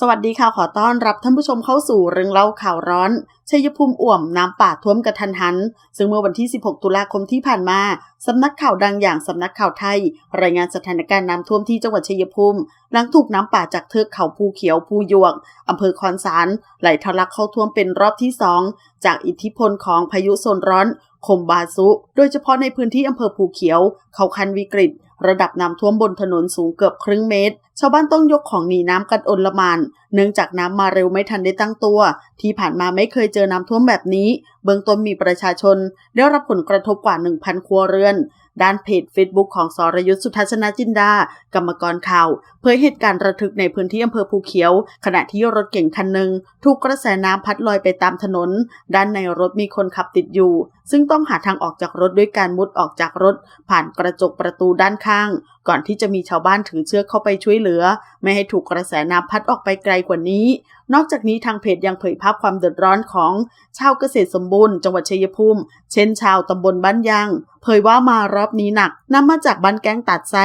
สวัสดีค่ะ ขอต้อนรับท่านผู้ชมเข้าสู่เรื่องเล่าข่าวร้อน ชัยภูมิอ่วมน้ำป่าท่วมกระทันหัน ซึ่งเมื่อวันที่ 16 ตุลาคมที่ผ่านมา สำนักข่าวดังอย่างสำนักข่าวไทย รายงานสถานการณ์น้ำท่วมที่จังหวัดชัยภูมิ หลังถูกน้ำป่าจากเทือกเขาภูเขียวภูยวกอำเภอคอนสารไหลทะลักเข้าท่วมเป็นรอบที่สองจากอิทธิพลของพายุโซนร้อนคมบาซุ โดยเฉพาะในพื้นที่อำเภอภูเขียว เขาคันวิกฤต ระดับน้ำท่วมบนถนนสูงเกือบครึ่งเมตร ชาวบ้านต้องยกของหนีน้ำกันอนละมาน เนื่องจากน้ำมาเร็วไม่ทันได้ตั้งตัว ที่ผ่านมาไม่เคยเจอน้ำท่วมแบบนี้เบื้องต้นมีประชาชนได้รับผลกระทบกว่า 1,000 ครัวเรือน ด้านเพจ Facebook ของสรยุทธสุทัศนจินดา กรรมกรข่าว เผยเหตุการณ์ระทึกในพื้นที่อำเภอภูเขียว ขณะที่รถเก๋งคันหนึ่งถูกกระแสน้ำพัดลอยไปตามถนน ด้านในรถมีคนขับติดอยู่ ซึ่งต้องหาทางออกจากรถด้วยการมุดออกจากรถ ผ่านกระจกประตูด้านข้าง ก่อนที่จะมีชาวบ้านถือเชือกเข้าไปช่วยเหลือ ไม่ให้ถูกกระแสน้ำพัดออกไปไกลกว่านี้ นอกจากนี้ทางเพจยังเผยภาพความเดือดร้อนของชาวเกษตรสมบูรณ์จังหวัดชัยภูมิ เช่นชาวตำบลบ้านยาง เผยว่ามารอบนี้หนักนำมาจากบ้านแก้งตัดไซ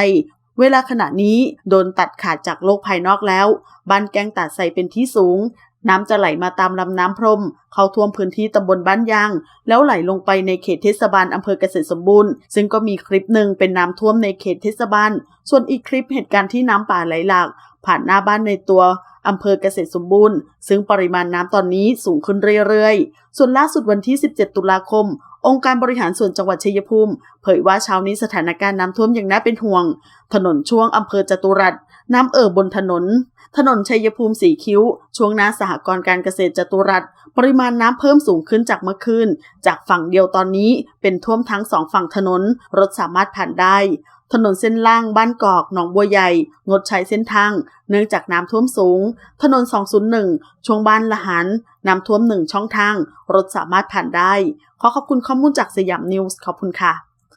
เวลาขณะนี้โดนตัดขาดจากโลกภายนอกแล้ว บ้านแก้งตัดไซเป็นที่สูง น้ำจะไหลมาตามลำน้ำพรม เข้าท่วมพื้นที่ตำบลบ้านยาง แล้วไหลลงไปในเขตเทศบาลอำเภอเกษตรสมบูรณ์ ซึ่งก็มีคลิปหนึ่งเป็นน้ำท่วมในเขตเทศบาล ส่วนอีกคลิปเหตุการณ์ที่น้ำป่าไหลหลากผ่านหน้าบ้านในตัว อำเภอเกษตรสมบูรณ์ ซึ่งปริมาณน้ำตอนนี้สูงขึ้นเรื่อยๆ ส่วนล่าสุดวันที่ 17 ตุลาคม องค์การบริหารส่วนจังหวัดชัยภูมิ เผยว่าเช้านี้สถานการณ์น้ำท่วมอย่างน่าเป็นห่วง ถนนช่วงอำเภอจตุรัส น้ำเอ่อบนถนน ถนนชัยภูมิสีคิ้ว ช่วงหน้าสหกรณ์การเกษตรจตุรัส ปริมาณน้ำเพิ่มสูงขึ้นจากเมื่อคืน จากฝั่งเดียวตอนนี้เป็นท่วมทั้งสองฝั่งถนน รถสามารถผ่านได้ถนนเส้นล่างบ้านกอก หนองบัวใหญ่ งดใช้เส้นทาง เนื่องจากน้ำท่วมสูง ถนน 201 ช่วงบ้านละหัน น้ำท่วมหนึ่งช่องทาง รถสามารถผ่านได้ ขอขอบคุณข้อมูลจากสยามนิวส์ขอบคุณค่ะ